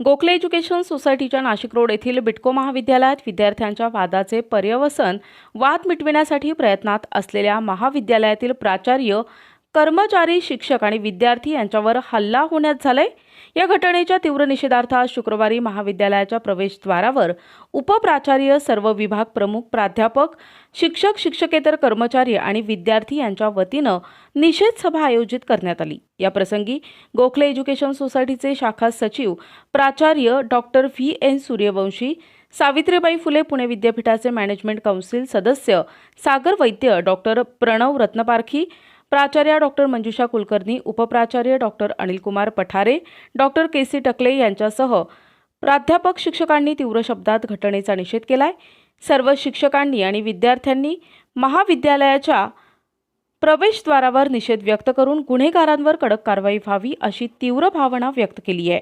Gokhale education सोसायटीच्या Nashik road येथील बिटको महाविद्यालयात विद्यार्थ्यांच्या वादाचे पर्यवसन वाद मिटविण्यासाठी प्रयत्नात असलेल्या महाविद्यालयातील प्राचार्य कर्मचारी शिक्षक आणि विद्यार्थी यांच्यावर हल्ला होण्यात झालाय. या घटनेच्या तीव्र निषेधार्थ आज शुक्रवारी महाविद्यालयाच्या प्रवेशद्वारावर उपप्राचार्य सर्व विभाग प्रमुख प्राध्यापक शिक्षक शिक्षकेतर कर्मचारी आणि विद्यार्थी यांच्या वतीनं निषेध सभा आयोजित करण्यात आली. या प्रसंगी गोखले एज्युकेशन सोसायटीचे शाखा सचिव प्राचार्य doctor V. N. Suryavanshi Savitribai Phule Pune विद्यापीठाचे मॅनेजमेंट कौन्सिल सदस्य सागर वैद्य डॉक्टर प्रणव रत्नपारखी प्राचार्या doctor Manjusha Kulkarni उपप्राचार्य doctor Anilkumar Pathare doctor K C Takle यांच्यासह प्राध्यापक शिक्षकांनी तीव्र शब्दात घटनेचा निषेध केलाय. सर्व शिक्षकांनी आणि विद्यार्थ्यांनी महाविद्यालयाच्या प्रवेशद्वारावर निषेध व्यक्त करून गुन्हेगारांवर कडक कारवाई व्हावी अशी तीव्र भावना व्यक्त केली आहे.